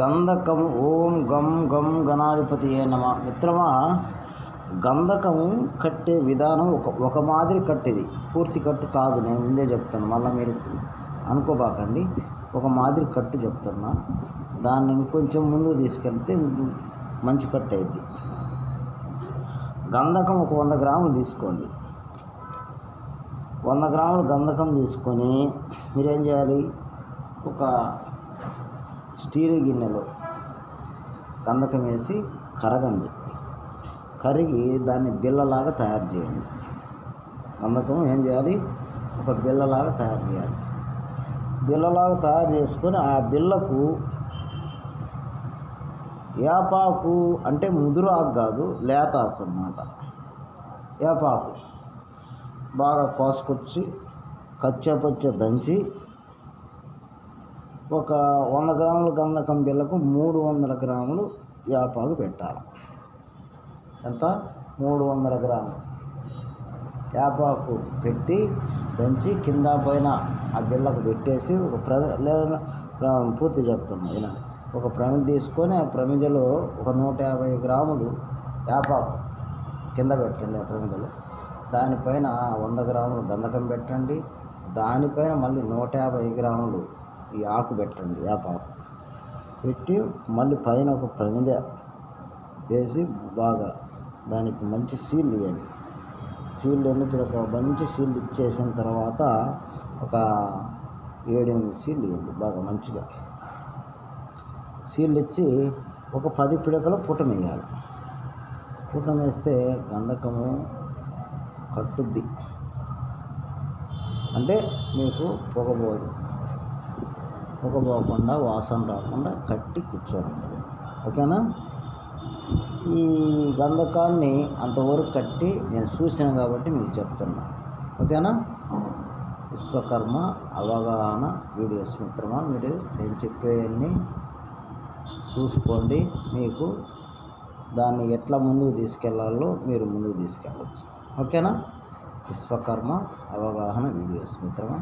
గంధకం ఓం గం గం గణాధిపతి ఏ నమ. మిత్రమా గంధకం కట్టే విధానం ఒక ఒక మాదిరి కట్టేది. పూర్తి కట్టు కాదు నేను ముందే చెప్తాను మళ్ళీ మీరు అనుకోబాకండి. ఒక మాదిరి కట్టు చెప్తున్నా. దాన్ని ఇంకొంచెం ముందు తీసుకెళ్తే మంచి కట్టు అయింది గంధకం ఒక వంద గ్రాములు తీసుకోండి. వంద గ్రాములు గంధకం తీసుకొని మీరేం చేయాలి? ఒక స్టీల్ గిన్నెలో కందకం వేసి కరగండి. కరిగి దాన్ని బిల్లలాగా తయారు చేయండి. కందకం ఏం చేయాలి? ఒక బిల్లలాగా తయారు చేయాలి. బిల్లలాగా తయారు చేసుకొని ఆ బిల్లకు యాపాకు అంటే ముదురు ఆకు కాదు లేత ఆకు అన్నమాట. యాపాకు బాగా కోసుకొచ్చి కచ్చపచ్చ దంచి ఒక వంద గ్రాముల గంధకం బిళ్ళకు మూడు వందల గ్రాములు యాపాకు పెట్టాలి. ఎంత? మూడు వందల గ్రాములు. యాపాకు పెట్టి దంచి కింద పైన ఆ బిళ్ళకు పెట్టేసి ఒక ప్ర పూర్తి చెప్తున్నా ఇలా ఒక ప్రమిద తీసుకొని ఆ ప్రమిదలో ఒక నూట యాభై గ్రాములు యాపాకు కింద పెట్టండి ఆ ప్రమిదలో. దానిపైన వంద గ్రాములు గంధకం పెట్టండి. దానిపైన మళ్ళీ నూట యాభై గ్రాములు ఈ ఆకు పెట్టండి వేపాకు పెట్టి మళ్ళీ పైన ఒక ప్రమిద వేసి బాగా దానికి మంచి సీల్ ఇవ్వండి సీల్ ఇప్పుడు ఒక మంచి సీల్ ఇచ్చేసిన తర్వాత ఒక ఏడెనిమిది సీల్ ఇవ్వండి బాగా మంచిగా. సీల్ ఇచ్చి ఒక పది పిడకల పుటం వేయాలి పుటం వేస్తే గంధకము కట్టుద్ది. అంటే మీకు పొగబోదు పొగపోకుండా వాసన రాకుండా కట్టి కూర్చొని ఉంటుంది ఓకేనా? ఈ గంధకాన్ని అంతవరకు కట్టి నేను చూసాను కాబట్టి మీకు చెప్తున్నా. ఓకేనా? విశ్వకర్మ అవగాహన వీడియోస్ మిత్రమా మీరు? నేను చెప్పేవన్నీ చూసుకోండి. మీకు దాన్ని ఎట్లా ముందుకు తీసుకెళ్ళాలో మీరు ముందుకు తీసుకెళ్ళవచ్చు ఓకేనా? విశ్వకర్మ అవగాహన వీడియోస్ మిత్రమా?